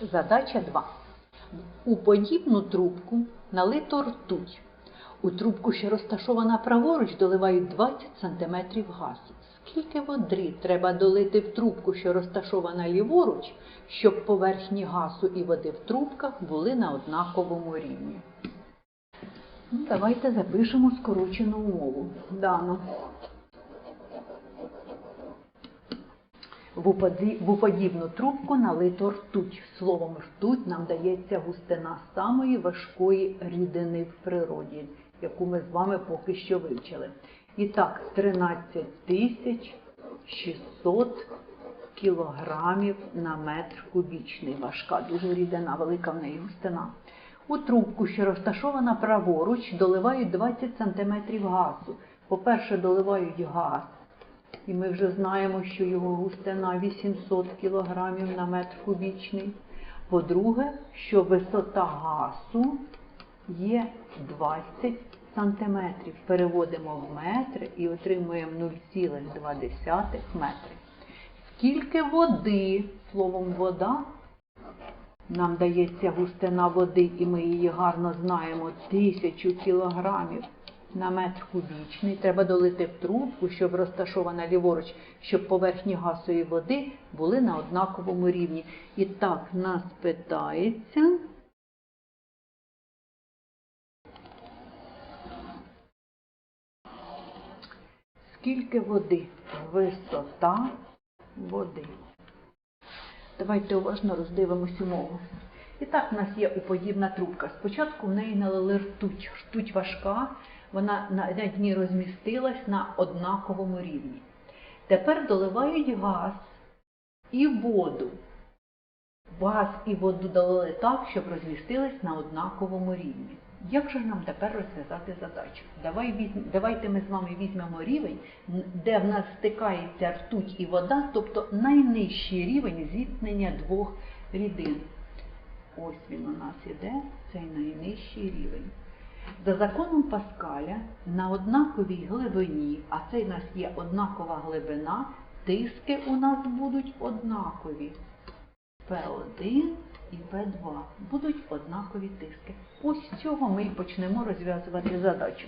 Задача 2. У подібну трубку налито ртуть. У трубку, що розташована праворуч, доливають 20 см газу. Скільки води треба долити в трубку, що розташована ліворуч, щоб поверхні газу і води в трубках були на однаковому рівні? Ну, давайте запишемо скорочену умову. Дано. В уподібну трубку налито ртуть. Словом ртуть нам дається густина самої важкої рідини в природі, яку ми з вами поки що вивчили. І так, 13 тисяч 600 кілограмів на метр кубічний. Важка, дуже рідина, велика в неї густина. У трубку, що розташована праворуч, доливають 20 см газу. По-перше, доливають газ. І ми вже знаємо, що його густина 800 кг на метр кубічний. По-друге, що висота газу є 20 см. Переводимо в метри і отримуємо 0,2 метри. Скільки води, словом вода, нам дається густина води, і ми її гарно знаємо, тисячу кілограмів на метр кубічний. Треба долити в трубку, щоб розташована ліворуч, щоб поверхні і води були на однаковому рівні. І так нас питається. Скільки води? Висота води. Давайте уважно роздивимось умову. І так, в нас є уподібна трубка. Спочатку в неї налили ртуть. Ртуть важка, вона на дні розмістилась на однаковому рівні. Тепер доливають газ і воду. Газ і воду долили так, щоб розмістились на однаковому рівні. Як же нам тепер розв'язати задачу? Давай візьм- давайте ми з вами візьмемо рівень, де в нас стикається ртуть і вода, тобто найнижчий рівень зіткнення двох рідин. Ось він у нас іде, цей найнижчий рівень. За законом Паскаля на однаковій глибині, а це в нас є однакова глибина, тиски у нас будуть однакові. P1 і P2 будуть однакові тиски. Ось з цього ми і почнемо розв'язувати задачу.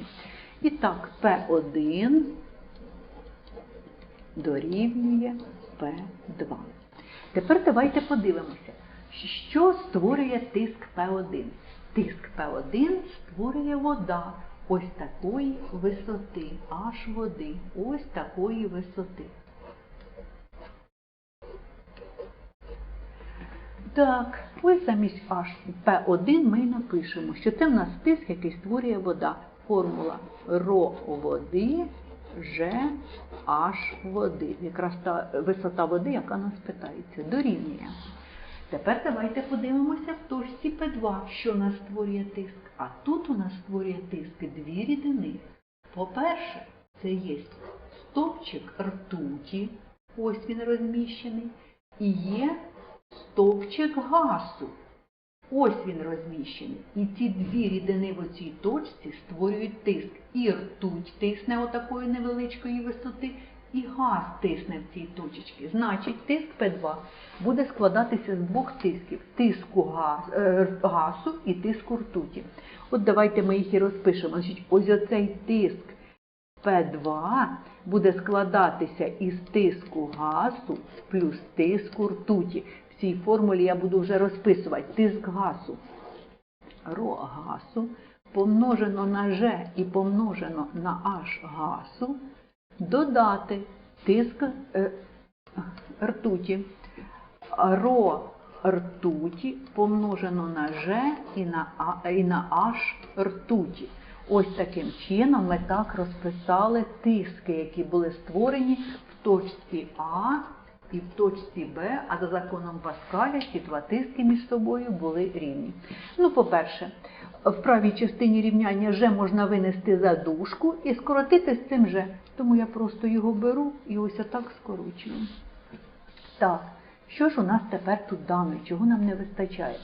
І так, P1 дорівнює P2. Тепер давайте подивимося, що створює тиск P1. Тиск P1 створює вода ось такої висоти, аж води, ось такої висоти. Так, ось замість H P1 ми напишемо, що це в нас тиск, який створює вода. Формула ро води, Ж H води. Якраз та висота води, яка нас питається, дорівнює. Тепер давайте подивимося в точці P2, що нас створює тиск. А тут у нас створює тиск дві рідини. По-перше, це є стовпчик ртуті, ось він розміщений, і є стовпчик газу. Ось він розміщений. І ці дві рідини в оцій точці створюють тиск. І ртуть тисне отакої невеличкої висоти, і газ тисне в цій точці. Значить, тиск П2 буде складатися з двох тисків: тиску газ, е, газу і тиску ртуті. От давайте ми їх і розпишемо. Значить, ось оцей тиск П2 буде складатися із тиску газу плюс тиску ртуті. В цій формулі я буду вже розписувати тиск газу. Ро газу помножено на G і помножено на H газу додати тиск е, ртуті. Ро ртуті помножено на G і на, А- ртуті. Ось таким чином ми так розписали тиски, які були створені в точці А і в точці Б, а за законом Паскаля ці два тиски між собою були рівні. Ну, по-перше, в правій частині рівняння Ж можна винести за дужку і скоротити з цим Ж. Тому я просто його беру і ось отак скорочую. Так, що ж у нас тепер тут дано, чого нам не вистачає?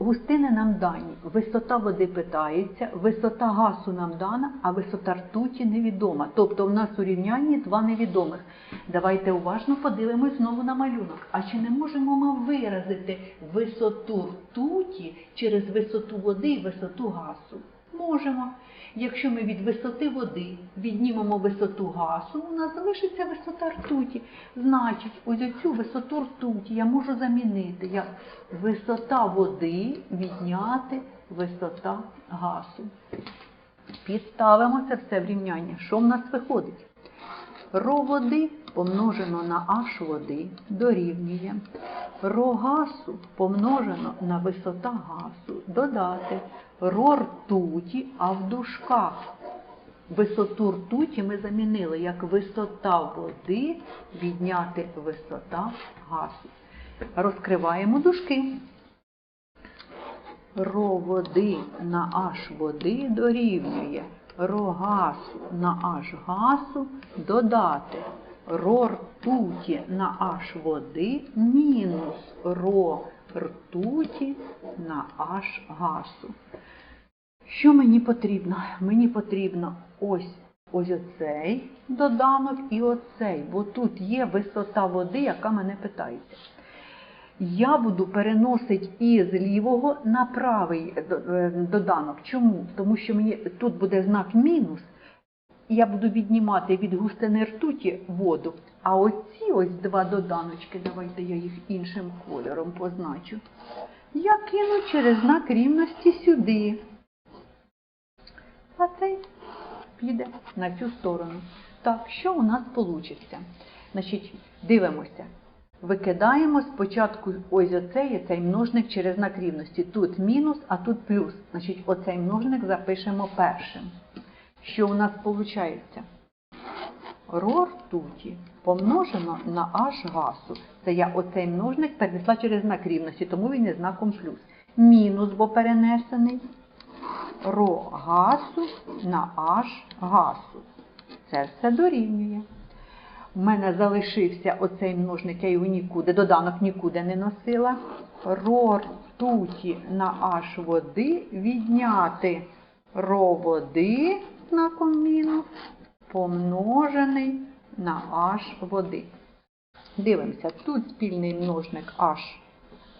Густини нам дані, висота води питається, висота гасу нам дана, а висота ртуті невідома. Тобто в нас у рівнянні два невідомих. Давайте уважно подивимось знову на малюнок. А чи не можемо ми виразити висоту ртуті через висоту води і висоту гасу? Можемо. Якщо ми від висоти води віднімемо висоту гасу, у нас залишиться висота ртуті. Значить, ось цю висоту ртуті я можу замінити як висота води відняти висота гасу. Підставимо це все в рівняння. Що в нас виходить? Ро води помножено на H води дорівнює. Ро гасу помножено на висота гасу додати ро ртуті, а в дужках висоту ртуті ми замінили як висота води відняти висота гасу. Розкриваємо дужки. Ро води на H води дорівнює ро гасу на H гасу додати ро ртуті на H води мінус ро ртуті на H гасу. Що мені потрібно? Мені потрібно ось ось оцей доданок і оцей, бо тут є висота води, яка мене питається. Я буду переносити із лівого на правий е, доданок. Чому? Тому що мені тут буде знак мінус, я буду віднімати від густини ртуті воду. А оці ось два доданочки, давайте я їх іншим кольором позначу. Я кину через знак рівності сюди. А цей піде на цю сторону. Так, що у нас вийде? Значить, дивимося. Викидаємо спочатку ось оцей цей множник через знак рівності. Тут мінус, а тут плюс. Значить, оцей множник запишемо першим. Що у нас виходить? Ро ртуті помножено на H гасу. Це я оцей множник перенесла через знак рівності, тому він є знаком плюс. Мінус, бо перенесений. Ро гасу на H гасу. Це все дорівнює. У мене залишився оцей множник, я його нікуди, доданок нікуди не носила. Ро ртуті на H води відняти ро води знаком мінус помножений на H води. Дивимося, тут спільний множник H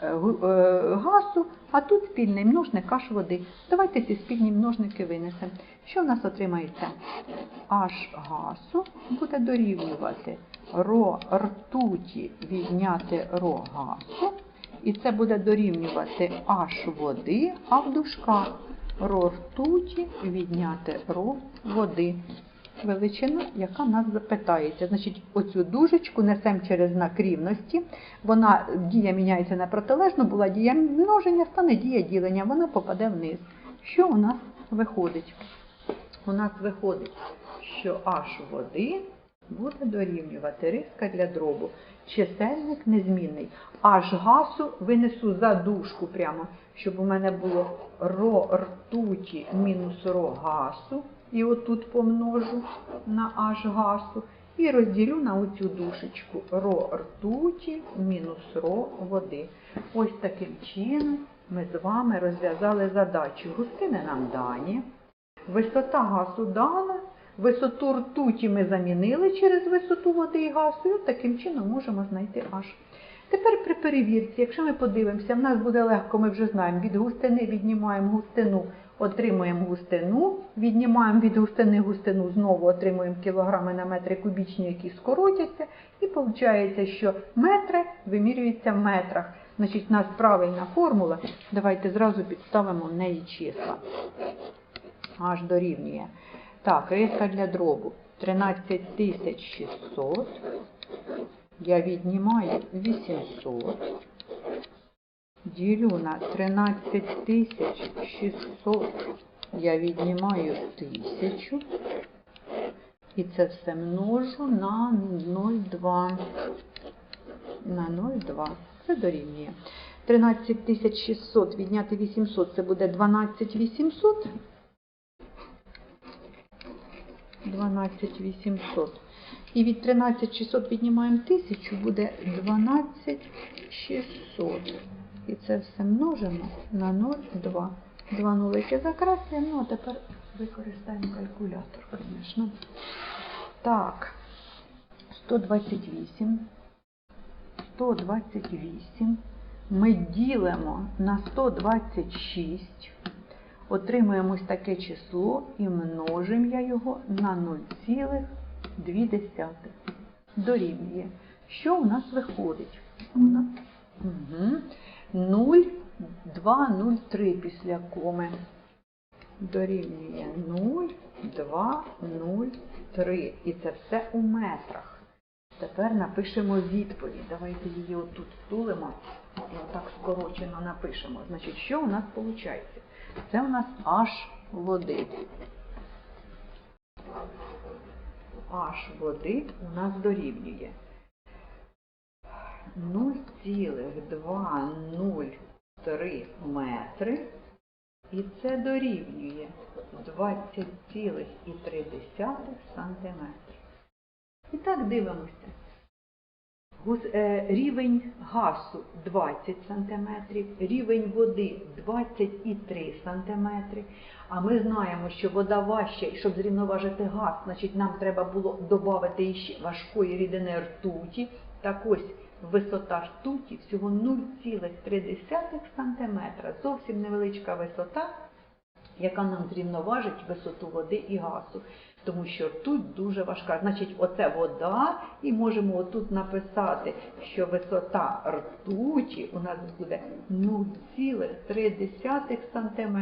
е, е, газу, а тут спільний множник H води. Давайте ці спільні множники винесемо. Що в нас отримається? H газу буде дорівнювати ро ртуті відняти ро газу. І це буде дорівнювати H води, а в дужках ртуті відняти ро води. Величина, яка нас запитається. Значить, оцю дужечку несемо через знак рівності. Вона дія міняється на протилежну, була дія множення, стане дія ділення, вона попаде вниз. Що у нас виходить? У нас виходить, що H води буде дорівнювати риска для дробу. Чисельник незмінний. H газу винесу за дужку прямо, щоб у мене було ро ртуті мінус ро газу. І отут помножу на H газу. І розділю на оцю дужечку ро ртуті мінус ро води. Ось таким чином ми з вами розв'язали задачу. Густини нам дані. Висота газу дана, висоту ртуті ми замінили через висоту води і газу, і таким чином можемо знайти H. Тепер при перевірці, якщо ми подивимося, в нас буде легко, ми вже знаємо, від густини віднімаємо густину, отримуємо густину, віднімаємо від густини густину, знову отримуємо кілограми на метри кубічні, які скоротяться, і виходить, що метри вимірюються в метрах. Значить, у нас правильна формула. Давайте зразу підставимо в неї числа аж дорівнює. Так, риска для дробу 13600. Я віднімаю 800. Ділю на 13600. Я віднімаю 1000. І це все множу на 0,2. На 0,2. Це дорівнює. 13600 відняти 800 це буде 12800. 12800. І від 13600 віднімаємо 1000, буде 12600. І це все множимо на 0,2. Два нулики закреслюємо, ну а тепер використаємо калькулятор, звісно. Так, 128. 128 ми ділимо на 126, отримуємо ось таке число і множимо я його на 0,2. Дорівнює. Що у нас виходить? У угу. 0, 2, 0, 3 після коми. Дорівнює 0, 2, 0, 3. І це все у метрах. Тепер напишемо відповідь. Давайте її отут втулимо і отак скорочено напишемо. Значить, що у нас виходить? Це у нас аж води. Аж води у нас дорівнює 0,203 метри. І це дорівнює 20,3 сантиметри. І так дивимося. Е, Рівень газу 20 см, рівень води 23 см. А ми знаємо, що вода важча, і щоб зрівноважити газ, значить нам треба було додати ще важкої рідини ртуті. Так ось висота ртуті всього 0,3 см. Зовсім невеличка висота, яка нам зрівноважить висоту води і газу. Тому що ртуть дуже важка. Значить, оце вода, і можемо отут написати, що висота ртуті у нас буде 0,3 см.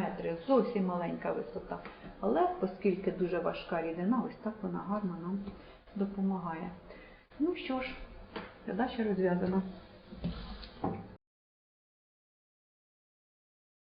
Зовсім маленька висота. Але оскільки дуже важка рідина, ось так вона гарно нам допомагає. Ну що ж, задача розв'язана.